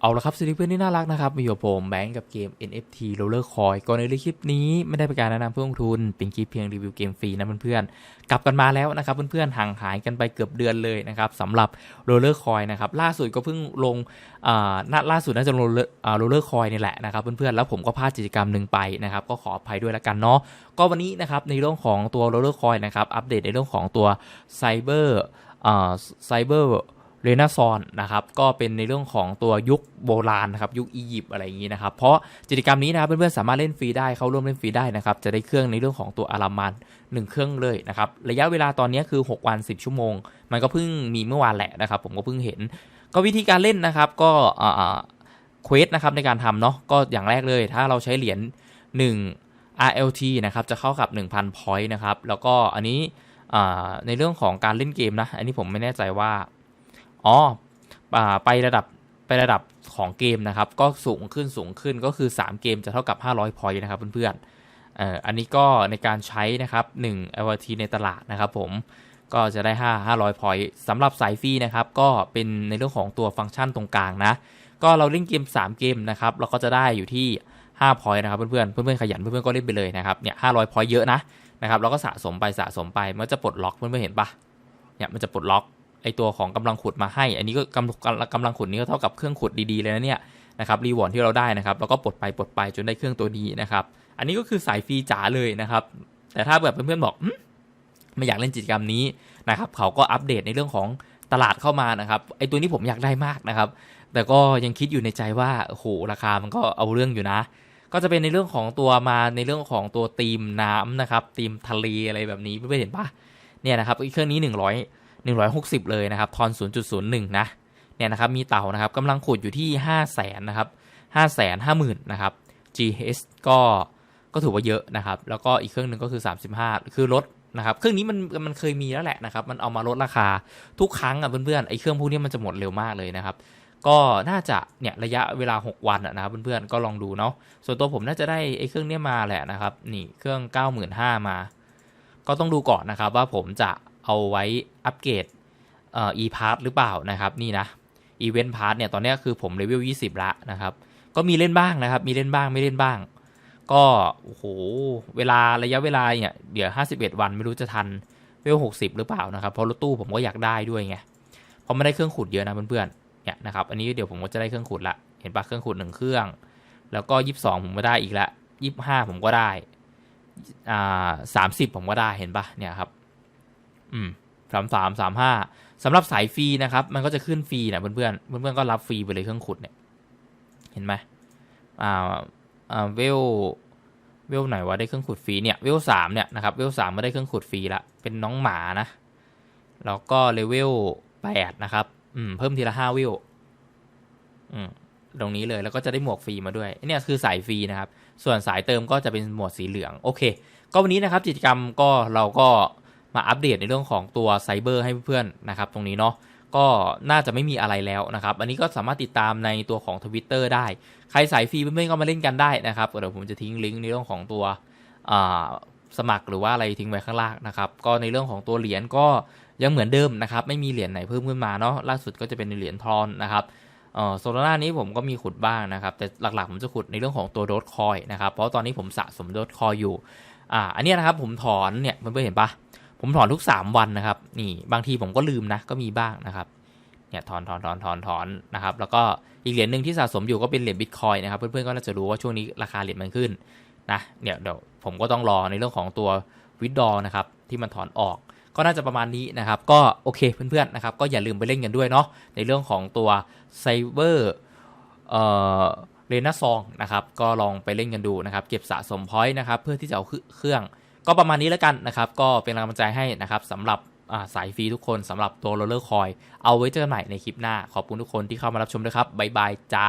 เอาละครับสวัสดีเพื่อนที่น่ารักนะครับมาอยู่ผมแบงก์กับเกม NFT Roller Coin ก่อนในคลิปนี้ไม่ได้เป็นการแนะนำเพื่อลงทุน เป็นคลิปเพียงรีวิวเกมฟรีนะเพื่อนๆกลับกันมาแล้วนะครับเพื่อนๆห่างหายกันไปเกือบเดือนเลยนะครับสำหรับ Roller Coin นะครับล่าสุดก็เพิ่งลงอ่าน่าล่าสุดน่าจะ Roller อ่า Roller Coin นี่แหละนะครับเพื่อนๆแล้วผมก็พลาดกิจกรรมหนึ่งไปนะครับก็ขออภัยด้วยละกันเนาะก็วันนี้นะครับในเรื่องของตัว Roller Coin นะครับอัปเดตในเรื่องของตัว Cyber อ่า Cyber เรนซอนนะครับก็เป็นในเรื่องของตัวยุคโบราณนะครับยุคอียิปต์อะไรอย่างนี้นะครับเพราะกิจกรรมนี้นะครับเพื่อนๆสามารถเล่นฟรีได้เข้าร่วมเล่นฟรีได้นะครับจะได้เครื่องในเรื่องของตัวอารามัน1เครื่องเลยนะครับระยะเวลาตอนนี้คือ 6 วัน 10 ชั่วโมง มันก็เพิ่งมีเมื่อวานแหละนะครับผมก็เพิ่งเห็น ก็วิธีการเล่นนะครับก็เควสนะครับในการทำเนาะก็อย่างแรกเลย ถ้าเราใช้เหรียญ1 RLT นะครับจะเข้ากับ 1,000 point นะครับแล้วก็อันนี้ในเรื่องของการเล่นเกมนะอันนี้ผมไม่แน่ใจว่า อ๋อไประดับไประดับของเกมนะครับ ก็สูงขึ้นสูงขึ้นก็คือ 3 เกมจะเท่ากับ 500 พอยต์นะครับเพื่อนๆเอ่ออันนี้ก็ในการใช้นะครับ1 LT ในตลาดนะครับผมก็จะได้ 5 500 พอยต์สำหรับสายฟรีนะครับ ก็เป็นในเรื่องของตัวฟังก์ชันตรงกลางนะ ก็เราเล่นเกม 3 เกมนะครับ เราก็จะได้อยู่ที่ 5 พอยต์นะครับเพื่อนๆ เพื่อนๆขยันเพื่อนๆก็เล่นไปเลยนะครับ เนี่ย 500 พอยต์เยอะนะนะครับ เราก็สะสมไปสะสมไป มันจะปลดล็อกเพื่อนๆเห็นปะเนี่ย มันจะปลดล็อก ไอตัวของกำลังขุดมาให้ อันนี้ก็กำกำลังขุดนี้ก็เท่ากับเครื่องขุดดีๆเลยนะเนี่ยนะครับรีวอร์ดที่เราได้นะครับแล้วก็ปลดไปปลดไปจนได้เครื่องตัวดีนะครับ อันนี้ก็คือสายฟรีจ๋าเลยนะครับ แต่ถ้าแบบเพื่อนๆบอกไม่อยากเล่นกิจกรรมนี้นะครับเขาก็อัปเดตในเรื่องของตลาดเข้ามานะครับไอตัวนี้ผมอยากได้มากนะครับ แต่ก็ยังคิดอยู่ในใจว่าโอ้โหราคามันก็เอาเรื่องอยู่นะ ก็จะเป็นในเรื่องของตัวมาในเรื่องของตัวธีมน้ำนะครับธีมทะเลอะไรแบบนี้เพื่อนๆเห็นปะเนี่ยนะครับเครื่องนี้100 160 เลยนะครับทอน 0.01 นะเนี่ยนะครับมีเต่านะครับกำลังขุดอยู่ที่ 5 0 0แสนนะครับ5 5 0 0 0 0นะครับ GH ก็ก็ถือว่าเยอะนะครับ แล้วก็อีกเครื่องหนึ่งก็คือ 35 คือลดนะครับเครื่องนี้มันมันเคยมีแล้วแหละนะครับ มันเอามาลดราคาทุกครั้งอะเพื่อนๆไอ้เครื่องพวกนี้มันจะหมดเร็วมากเลยนะครับ ก็น่าจะเนี่ยระยะเวลา 6 วันนะครับเพื่อนๆก็ลองดูเนาะส่วนตัวผมน่าจะได้ไอ้เครื่องนี้มาแหละนะครับนี่เครื่อง 95,000 มา ก็ต้องดูก่อนนะครับว่าผมจะ เอาไว้อัปเกรดเอ่อ e-pass หรือเปล่านะครับ นี่นะ event pass เนี่ยตอนนี้คือผมเลเวล20 ละนะครับ ก็มีเล่นบ้างนะครับ มีเล่นบ้างไม่เล่นบ้าง ก็โอ้โหเวลาระยะเวลาเนี่ยเดี๋ยว 51 วันไม่รู้จะทันเวล60 หรือเปล่านะครับ เพราะรถตู้ผมก็อยากได้ด้วยไงเพราะไม่ได้เครื่องขุดเยอะนะเพื่อนๆเนี่ยนะครับอันนี้เดี๋ยวผมก็จะได้เครื่องขุดละเห็นปะเครื่องขุดหนึ่งเครื่อง แล้วก็ 22 ผมก็ได้อีกละ 25 ผมก็ได้อ่า30 ผมก็ได้เห็นปะเนี่ยครับ อืมสามสามสามห้าสำหรับสายฟรีนะครับ มันก็จะขึ้นฟรีนะเพื่อนเพื่อนเพื่อนเพื่อนก็รับฟรีไปเลยเครื่องขุดเนี่ย เห็นไหมอ่าอ่าเวลเวลไหนวะได้เครื่องขุดฟรีเนี่ยเวลสามเนี่ยนะครับเวลสามไม่ได้เครื่องขุดฟรีละเป็นน้องหมานะแล้วก็เลเวลแปดนะครับ อืมเพิ่มทีละห้าเวลอืมตรงนี้เลยแล้วก็จะได้หมวกฟรีมาด้วยเนี่ยคือสายฟรีนะครับ ส่วนสายเติมก็จะเป็นหมวดสีเหลืองโอเค ก็วันนี้นะครับกิจกรรมก็เราก็ มาอัปเดตในเรื่องของตัวไซเบอร์ให้เพื่อนๆนะครับตรงนี้เนาะก็น่าจะไม่มีอะไรแล้วนะครับ อันนี้ก็สามารถติดตามในตัวของ Twitter ได้ ใครสายฟรีเพื่อนๆก็มาเล่นกันได้นะครับเดี๋ยวผมจะทิ้งลิงก์ในเรื่องของตัวสมัครหรือว่าอะไรทิ้งไว้ข้างล่างนะครับก็ในเรื่องของตัวเหรียญก็ยังเหมือนเดิมนะครับไม่มีเหรียญไหนเพิ่มขึ้นมาเนาะล่าสุดก็จะเป็นเหรียญทอนนะครับโซลาร่านี้ผมก็มีขุดบ้างนะครับ แต่หลักๆผมจะขุดในเรื่องของตัวโดดคอยนะครับเพราะตอนนี้ผมสะสมโดดคอยอยู่อ่าอันนี้นะครับผมถอนเนี่ยเพื่อนๆเห็นปะ ผมถอนทุก 3 วันนะครับ นี่บางทีผมก็ลืมนะก็มีบ้างนะครับเนี่ยถอนถอนถอนถอนถอนนะครับ แล้วก็อีกเหรียญหนึ่งที่สะสมอยู่ก็เป็นเหรียญบิตคอยนะครับเพื่อนๆก็น่าจะรู้ว่าช่วงนี้ราคาเหรียญมันขึ้นนะเนี่ยเดี๋ยวผมก็ต้องรอในเรื่องของตัววิดดอนะครับที่มันถอนออก ก็น่าจะประมาณนี้นะครับ ก็โอเคเพื่อนๆนะครับ ก็อย่าลืมไปเล่นกันด้วยเนาะในเรื่องของตัวไซเบอร์เอ่อเรนาซองนะครับ ก็ลองไปเล่นกันดูนะครับ เก็บสะสมพอยต์นะครับ เพื่อที่จะเอาเครื่อง ก็ประมาณนี้แล้วกันนะครับ ก็เป็นกำลังใจให้นะครับสำหรับสายฟรีทุกคนสำหรับตัวโรลเลอร์คอย เอาไว้เจอกันใหม่ในคลิปหน้า ขอบคุณทุกคนที่เข้ามารับชมด้วยครับ บ๊ายบายจ้า